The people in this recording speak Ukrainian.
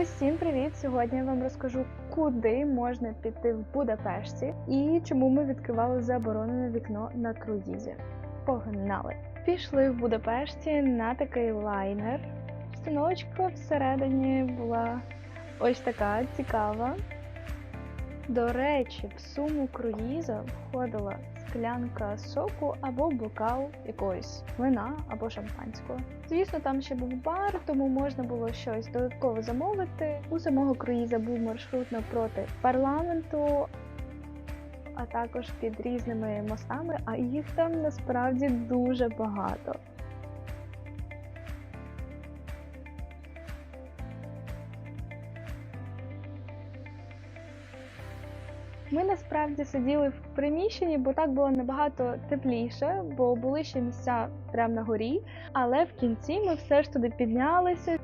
Усім привіт! Сьогодні я вам розкажу, куди можна піти в Будапешті і чому ми відкривали заборонене вікно на круїзі. Погнали! Пішли в Будапешті на такий лайнер. Стіночка всередині була ось така цікава. До речі, в суму круїза входила склянка соку або бокал якогось вина або шампанського. Звісно, там ще був бар, тому можна було щось додатково замовити. У самого круїза був маршрут напроти парламенту, а також під різними мостами, а їх там насправді дуже багато. Ми насправді сиділи в приміщенні, бо так було набагато тепліше, бо були ще місця прямо на горі. Але в кінці ми все ж туди піднялися.